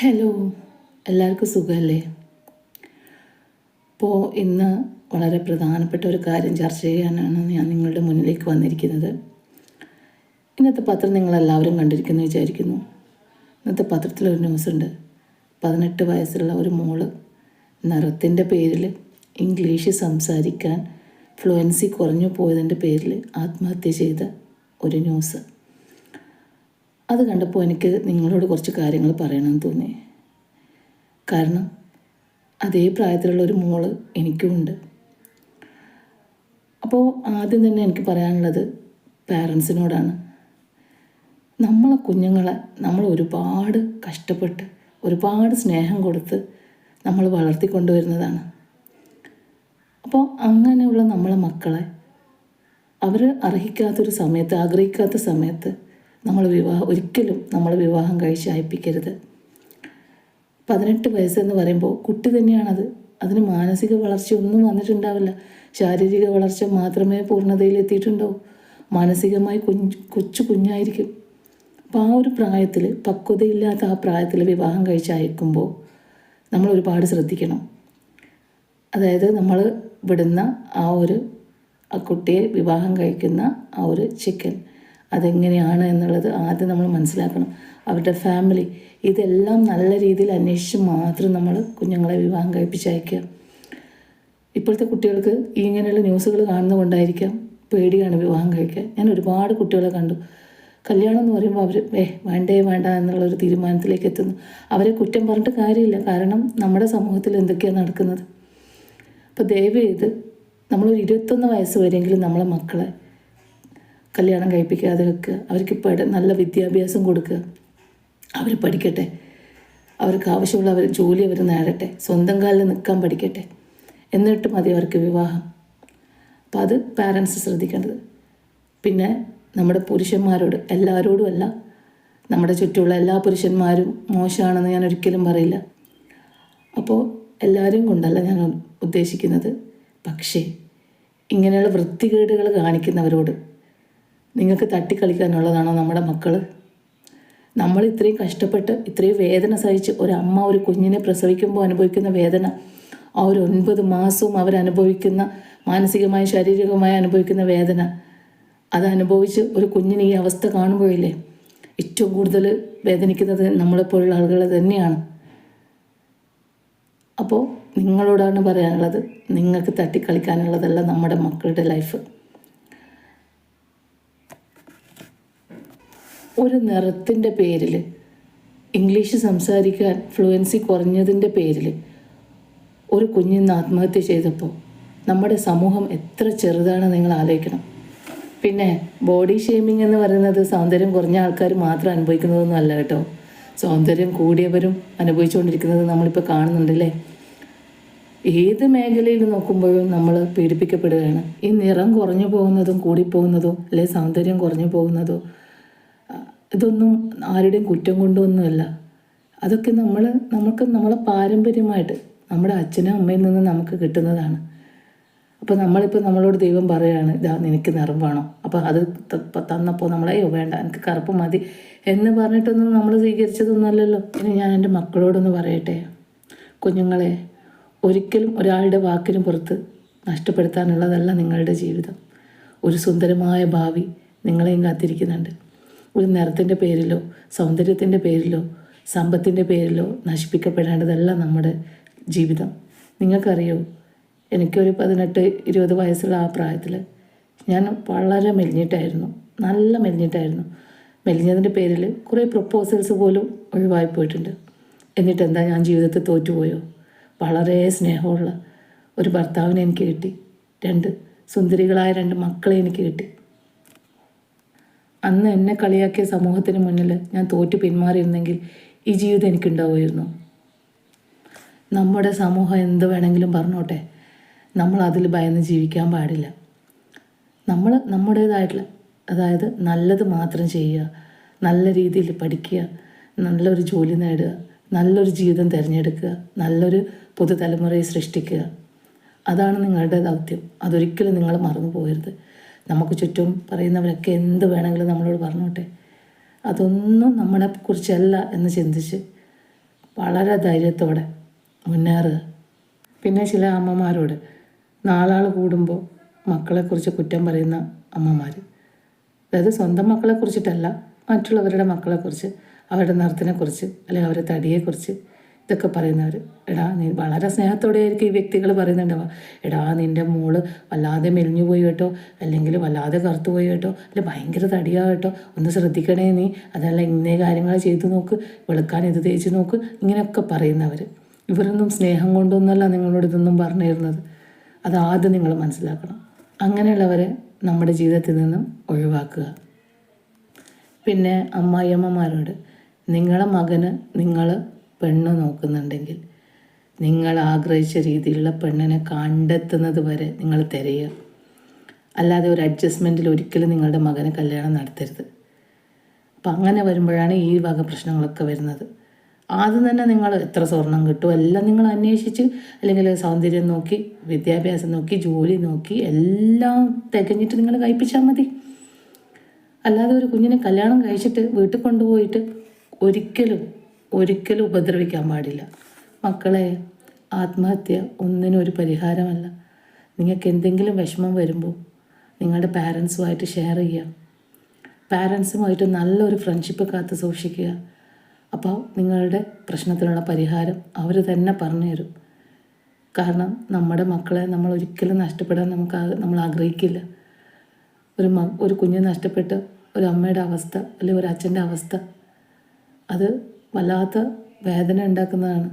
Hello എല്ലാവർക്കും സുഖമല്ലേ ഇപ്പോൾ ഇന്ന് വളരെ പ്രധാനപ്പെട്ട ഒരു കാര്യം ചർച്ച ചെയ്യാനാണ് ഞാൻ നിങ്ങളുടെ മുന്നിലേക്ക് വന്നിരിക്കുന്നത്. ഇന്നത്തെ പത്രം നിങ്ങളെല്ലാവരും കണ്ടിരിക്കുന്നു വിചാരിക്കുന്നു. ഇന്നത്തെ പത്രത്തിലൊരു ന്യൂസുണ്ട് പതിനെട്ട് വയസ്സുള്ള ഒരു മോൾ നിറത്തിന്റെ പേരിൽ ഇംഗ്ലീഷ് സംസാരിക്കാൻ ഫ്ലുവൻസി കുറഞ്ഞു പോയതിന്റെ പേരിൽ ആത്മഹത്യ ചെയ്ത ഒരു ന്യൂസ് അത് കണ്ടപ്പോൾ എനിക്ക് നിങ്ങളോട് കുറച്ച് കാര്യങ്ങൾ പറയണമെന്ന് തോന്നി. കാരണം അതേ പ്രായത്തിലുള്ള ഒരു മോൾ എനിക്കുമുണ്ട് അപ്പോൾ ആദ്യം തന്നെ എനിക്ക് പറയാനുള്ളത് പാരൻസിനോടാണ്. നമ്മളെ കുഞ്ഞുങ്ങളെ നമ്മൾ ഒരുപാട് കഷ്ടപ്പെട്ട് ഒരുപാട് സ്നേഹം കൊടുത്ത് നമ്മൾ വളർത്തിക്കൊണ്ടുവരുന്നതാണ്. അപ്പോൾ അങ്ങനെയുള്ള നമ്മളെ മക്കളെ അവർ അർഹിക്കാത്തൊരു സമയത്ത് ആഗ്രഹിക്കാത്ത സമയത്ത് നമ്മൾ വിവാഹം ഒരിക്കലും നമ്മൾ വിവാഹം കഴിച്ച് അയപ്പിക്കരുത്. പതിനെട്ട് വയസ്സെന്ന് പറയുമ്പോൾ കുട്ടി തന്നെയാണത്. അതിന് മാനസിക വളർച്ച ഒന്നും വന്നിട്ടുണ്ടാവില്ല. ശാരീരിക വളർച്ച മാത്രമേ പൂർണതയിൽ എത്തിയിട്ടുണ്ടോ? മാനസികമായി കുഞ്ഞ് കൊച്ചു കുഞ്ഞായിരിക്കും. അപ്പോൾ ആ ഒരു പ്രായത്തിൽ പക്വതയില്ലാത്ത ആ പ്രായത്തിൽ വിവാഹം കഴിച്ച് അയക്കുമ്പോൾ നമ്മൾ ഒരുപാട് ശ്രദ്ധിക്കണം. അതായത് നമ്മൾ വിടുന്ന ആ ഒരു ആ കുട്ടിയെ വിവാഹം കഴിക്കുന്ന ആ ഒരു ചിക്കൻ അതെങ്ങനെയാണ് എന്നുള്ളത് ആദ്യം നമ്മൾ മനസ്സിലാക്കണം. അവരുടെ ഫാമിലി ഇതെല്ലാം നല്ല രീതിയിൽ അന്വേഷിച്ച് മാത്രം നമ്മൾ കുഞ്ഞുങ്ങളെ വിവാഹം കഴിപ്പിച്ചയക്കുക ഇപ്പോഴത്തെ കുട്ടികൾക്ക് ഇങ്ങനെയുള്ള ന്യൂസുകൾ കാണുന്നതുകൊണ്ടായിരിക്കാം പേടിയാണ് വിവാഹം കഴിക്കാൻ. ഞാൻ ഒരുപാട് കുട്ടികളെ കണ്ടു. കല്യാണം എന്ന് പറയുമ്പോൾ അവർ ഏ വേണ്ടേ വേണ്ട എന്നുള്ളൊരു തീരുമാനത്തിലേക്ക് എത്തുന്നു. അവരെ കുറ്റം പറഞ്ഞിട്ട് കാര്യമില്ല. കാരണം നമ്മുടെ സമൂഹത്തിൽ എന്തൊക്കെയാണ് നടക്കുന്നത്? അപ്പോൾ ദയവ് ചെയ്ത് നമ്മളൊരു ഇരുപത്തൊന്ന് വയസ്സ് വരെയെങ്കിലും നമ്മളെ മക്കളെ കല്യാണം കഴിപ്പിക്കാതെ വെക്കുക. അവർക്ക് പഠ നല്ല വിദ്യാഭ്യാസം കൊടുക്കുക. അവർ പഠിക്കട്ടെ. അവർക്ക് ആവശ്യമുള്ള അവർ ജോലി അവർ നേടട്ടെ. സ്വന്തം കാലിൽ നിൽക്കാൻ പഠിക്കട്ടെ. എന്നിട്ട് മതി അവർക്ക് വിവാഹം. അപ്പോൾ അത് പാരൻസ് ശ്രദ്ധിക്കേണ്ടത്. പിന്നെ നമ്മുടെ പുരുഷന്മാരോട് എല്ലാവരോടുമല്ല നമ്മുടെ ചുറ്റുമുള്ള എല്ലാ പുരുഷന്മാരും മോശമാണെന്ന് ഞാൻ ഒരിക്കലും പറയില്ല. അപ്പോൾ എല്ലാവരും കൊണ്ടല്ല ഞാൻ ഉദ്ദേശിക്കുന്നത്. പക്ഷേ ഇങ്ങനെയുള്ള വൃത്തികേടുകൾ കാണിക്കുന്നവരോട് നിങ്ങൾക്ക് തട്ടിക്കളിക്കാനുള്ളതാണോ നമ്മുടെ മക്കൾ നമ്മൾ ഇത്രയും കഷ്ടപ്പെട്ട് ഇത്രയും വേദന സഹിച്ച് ഒരമ്മ ഒരു കുഞ്ഞിനെ പ്രസവിക്കുമ്പോൾ അനുഭവിക്കുന്ന വേദന ആ ഒരു ഒൻപത് മാസവും അവരനുഭവിക്കുന്ന മാനസികമായ ശാരീരികമായി അനുഭവിക്കുന്ന വേദന അത് അനുഭവിച്ച് ഒരു കുഞ്ഞിന് ഈ അവസ്ഥ കാണുമ്പോഴില്ലേ ഏറ്റവും കൂടുതൽ വേദനിക്കുന്നത് നമ്മളെപ്പോലുള്ള ആളുകൾ തന്നെയാണ്. അപ്പോൾ നിങ്ങളോടാണ് പറയാനുള്ളത് നിങ്ങൾക്ക് തട്ടിക്കളിക്കാനുള്ളതല്ല നമ്മുടെ മക്കളുടെ ലൈഫ്. ഒരു നിറത്തിന്റെ പേരിൽ ഇംഗ്ലീഷ് സംസാരിക്കാൻ ഫ്ലുവൻസി കുറഞ്ഞതിന്റെ പേരിൽ ഒരു കുഞ്ഞിന്ന് ആത്മഹത്യ ചെയ്തപ്പോൾ നമ്മുടെ സമൂഹം എത്ര ചെറുതാണ് നിങ്ങൾ ആലോചിക്കണം. പിന്നെ ബോഡി ഷേമിംഗ് എന്ന് പറയുന്നത് സൗന്ദര്യം കുറഞ്ഞ ആൾക്കാർ മാത്രം അനുഭവിക്കുന്നതൊന്നും അല്ല കേട്ടോ. സൗന്ദര്യം കൂടിയവരും അനുഭവിച്ചുകൊണ്ടിരിക്കുന്നത് നമ്മളിപ്പോൾ കാണുന്നുണ്ടല്ലേ ഏത് മേഖലയിൽ നോക്കുമ്പോഴും നമ്മൾ പീഡിപ്പിക്കപ്പെടുകയാണ്. ഈ നിറം കുറഞ്ഞു പോകുന്നതും കൂടിപ്പോകുന്നതോ അല്ലെ സൗന്ദര്യം കുറഞ്ഞു പോകുന്നതോ ഇതൊന്നും ആരുടെയും കുറ്റം കൊണ്ടൊന്നുമല്ല. അതൊക്കെ നമ്മൾ നമുക്ക് നമ്മളെ പാരമ്പര്യമായിട്ട് നമ്മുടെ അച്ഛനും അമ്മയിൽ നിന്ന് നമുക്ക് കിട്ടുന്നതാണ്. അപ്പോൾ നമ്മളിപ്പോൾ നമ്മളോട് ദൈവം പറയുകയാണ് ഇതാ നിനക്ക് നിറം അപ്പോൾ അത് തന്നപ്പോൾ നമ്മളെയോ വേണ്ട എനിക്ക് കറുപ്പ് മതി. എന്ന് പറഞ്ഞിട്ടൊന്നും നമ്മൾ സ്വീകരിച്ചതൊന്നുമല്ലല്ലോ. ഇനി ഞാൻ എന്റെ മക്കളോടൊന്ന് പറയട്ടെ. കുഞ്ഞുങ്ങളെ ഒരിക്കലും ഒരാളുടെ വാക്കിന് പുറത്ത് നഷ്ടപ്പെടുത്താനുള്ളതല്ല നിങ്ങളുടെ ജീവിതം. ഒരു സുന്ദരമായ ഭാവി നിങ്ങളെയും കാത്തിരിക്കുന്നുണ്ട്. ഒരു നിറത്തിന്റെ പേരിലോ സൗന്ദര്യത്തിന്റെ പേരിലോ സമ്പത്തിന്റെ പേരിലോ നശിപ്പിക്കപ്പെടേണ്ടതല്ല നമ്മുടെ ജീവിതം. നിങ്ങൾക്കറിയോ എനിക്കൊരു പതിനെട്ട് ഇരുപത് വയസ്സുള്ള ആ പ്രായത്തിൽ ഞാൻ വളരെ മെലിഞ്ഞിട്ടായിരുന്നു നല്ല മെലിഞ്ഞിട്ടായിരുന്നു. മെലിഞ്ഞതിന്റെ പേരിൽ കുറേ പ്രപ്പോസൽസ് പോലും ഒഴിവായി പോയിട്ടുണ്ട്. എന്നിട്ട് എന്താ ഞാൻ ജീവിതത്തിൽ തോറ്റുപോയോ? വളരെ സ്നേഹമുള്ള ഒരു ഭർത്താവിനെ എനിക്ക് കിട്ടി. രണ്ട് സുന്ദരികളായ രണ്ട് മക്കളെ എനിക്ക് കിട്ടി. അന്ന് എന്നെ കളിയാക്കിയ സമൂഹത്തിന് മുന്നിൽ ഞാൻ തോറ്റു പിന്മാറിയിരുന്നെങ്കിൽ ഈ ജീവിതം എനിക്കുണ്ടാവുമായിരുന്നു. നമ്മുടെ സമൂഹം എന്ത് വേണമെങ്കിലും പറഞ്ഞോട്ടെ. നമ്മൾ അതിൽ ഭയന്ന് ജീവിക്കാൻ പാടില്ല. നമ്മൾ നമ്മുടേതായിട്ടുള്ള അതായത് നല്ലത് മാത്രം ചെയ്യുക നല്ല രീതിയിൽ പഠിക്കുക നല്ലൊരു ജോലി നേടുക നല്ലൊരു ജീവിതം തിരഞ്ഞെടുക്കുക നല്ലൊരു പുതുതലമുറയെ സൃഷ്ടിക്കുക. അതാണ് നിങ്ങളുടെ ദൗത്യം. അതൊരിക്കലും നിങ്ങൾ മറന്നു പോകരുത്. നമുക്ക് ചുറ്റും പറയുന്നവരൊക്കെ എന്ത് വേണമെങ്കിലും നമ്മളോട് പറഞ്ഞോട്ടെ. അതൊന്നും നമ്മളെ കുറിച്ചല്ല എന്ന് ചിന്തിച്ച് വളരെ ധൈര്യത്തോടെ മുന്നേറുക. പിന്നെ ചില അമ്മമാരോട് നാലാൾ കൂടുമ്പോൾ മക്കളെക്കുറിച്ച് കുറ്റം പറയുന്ന അമ്മമാർ അതായത് സ്വന്തം മക്കളെക്കുറിച്ചിട്ടല്ല മറ്റുള്ളവരുടെ മക്കളെക്കുറിച്ച് അവരുടെ നിറത്തിനെക്കുറിച്ച് അല്ലെങ്കിൽ അവരുടെ തടിയെക്കുറിച്ച് ഇതൊക്കെ പറയുന്നവർ എടാ നീ വളരെ സ്നേഹത്തോടെ ആയിരിക്കും ഈ വ്യക്തികൾ പറയുന്നുണ്ടാവുക. എടാ നിന്റെ മോൾ വല്ലാതെ മെലിഞ്ഞു പോയി കേട്ടോ. അല്ലെങ്കിൽ വല്ലാതെ കറുത്തു പോയി കേട്ടോ. അല്ലെ ഭയങ്കര തടിയാ കേട്ടോ. ഒന്ന് ശ്രദ്ധിക്കണേ നീ. അതല്ല ഇന്നേ കാര്യങ്ങൾ ചെയ്തു നോക്ക്. വെളുക്കാൻ ഇത് തേച്ച് നോക്ക്. ഇങ്ങനെയൊക്കെ പറയുന്നവർ ഇവരൊന്നും സ്നേഹം കൊണ്ടൊന്നുമല്ല നിങ്ങളോട് ഇതൊന്നും പറഞ്ഞു തരുന്നത് അത് നിങ്ങൾ മനസ്സിലാക്കണം. അങ്ങനെയുള്ളവരെ നമ്മുടെ ജീവിതത്തിൽ നിന്നും ഒഴിവാക്കുക. പിന്നെ അമ്മായിയമ്മമാരോട് നിങ്ങളെ മകന് നിങ്ങൾ പെണ്ണ് നോക്കുന്നുണ്ടെങ്കിൽ നിങ്ങൾ ആഗ്രഹിച്ച രീതിയിലുള്ള പെണ്ണിനെ കണ്ടെത്തുന്നത് വരെ നിങ്ങൾ തിരയുക. അല്ലാതെ ഒരു അഡ്ജസ്റ്റ്മെന്റിൽ ഒരിക്കലും നിങ്ങളുടെ മകനെ കല്യാണം നടത്തരുത്. അപ്പം അങ്ങനെ വരുമ്പോഴാണ് ഈ വക പ്രശ്നങ്ങളൊക്കെ വരുന്നത്. ആദ്യം തന്നെ നിങ്ങൾ എത്ര സ്വർണം കിട്ടും എല്ലാം നിങ്ങൾ അന്വേഷിച്ച് അല്ലെങ്കിൽ സൗന്ദര്യം നോക്കി വിദ്യാഭ്യാസം നോക്കി ജോലി നോക്കി എല്ലാം തികഞ്ഞിട്ട് നിങ്ങൾ കഴിപ്പിച്ചാൽ മതി. അല്ലാതെ ഒരു കുഞ്ഞിനെ കല്യാണം കഴിച്ചിട്ട് വീട്ടിൽ കൊണ്ടുപോയിട്ട് ഒരിക്കലും ഒരിക്കലും ഉപദ്രവിക്കാൻ പാടില്ല. മക്കളെ ആത്മഹത്യ ഒന്നിനും ഒരു പരിഹാരമല്ല. നിങ്ങൾക്ക് എന്തെങ്കിലും വിഷമം വരുമ്പോൾ നിങ്ങളുടെ പാരൻസുമായിട്ട് ഷെയർ ചെയ്യുക. പാരൻസുമായിട്ട് നല്ലൊരു ഫ്രണ്ട്ഷിപ്പ് കാത്ത് സൂക്ഷിക്കുക. അപ്പോൾ നിങ്ങളുടെ പ്രശ്നത്തിനുള്ള പരിഹാരം അവർ തന്നെ പറഞ്ഞു തരും. കാരണം നമ്മുടെ മക്കളെ നമ്മൾ ഒരിക്കലും നഷ്ടപ്പെടാൻ നമുക്ക് നമ്മൾ ആഗ്രഹിക്കില്ല. ഒരു ഒരു കുഞ്ഞ് നഷ്ടപ്പെട്ട് ഒരു അമ്മയുടെ അവസ്ഥ അല്ലെങ്കിൽ ഒരു അച്ഛന്റെ അവസ്ഥ അത് വല്ലാത്ത വേദന ഉണ്ടാക്കുന്നതാണ്.